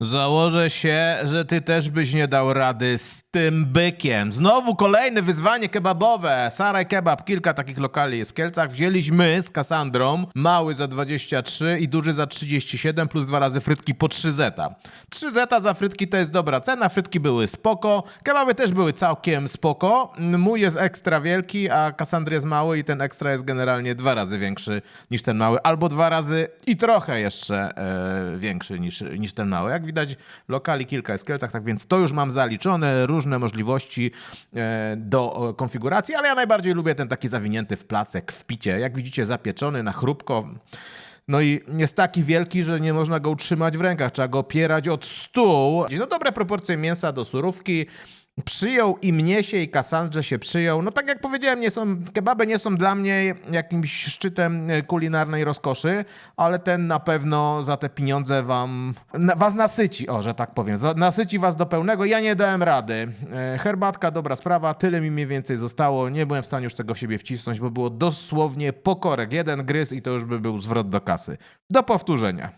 Założę się, że ty też byś nie dał rady z tym bykiem. Znowu kolejne wyzwanie kebabowe. Saraj Kebab, kilka takich lokali jest w Kielcach. Wzięliśmy z Kasandrą mały za 23 i duży za 37 plus dwa razy frytki po 3 zeta. 3 zeta za frytki to jest dobra cena, frytki były spoko, kebaby też były całkiem spoko. Mój jest ekstra wielki, a Kasandry jest mały i ten ekstra jest generalnie dwa razy większy niż ten mały, albo dwa razy i trochę jeszcze e, większy niż, niż ten mały. Jak widać, lokali kilka jest w Kielcach, tak więc to już mam zaliczone, różne możliwości e, do konfiguracji, ale ja najbardziej lubię ten taki zawinięty w placek, w picie. Jak widzicie, zapieczony na chrupko. No i jest taki wielki, że nie można go utrzymać w rękach, trzeba go opierać od stół. No dobre proporcje mięsa do surówki. Przyjął i mnie się, i Kassandrze się przyjął. No tak jak powiedziałem, nie są, kebaby nie są dla mnie jakimś szczytem e, kulinarnej rozkoszy, ale ten na pewno za te pieniądze wam, was nasyci, o, że tak powiem. Nasyci was do pełnego. Ja nie dałem rady. E, herbatka, dobra sprawa, tyle mi mniej więcej zostało. Nie byłem w stanie już tego w siebie wcisnąć, bo było dosłownie pokorek. Jeden gryz i to już by był zwrot do kasy. Do powtórzenia.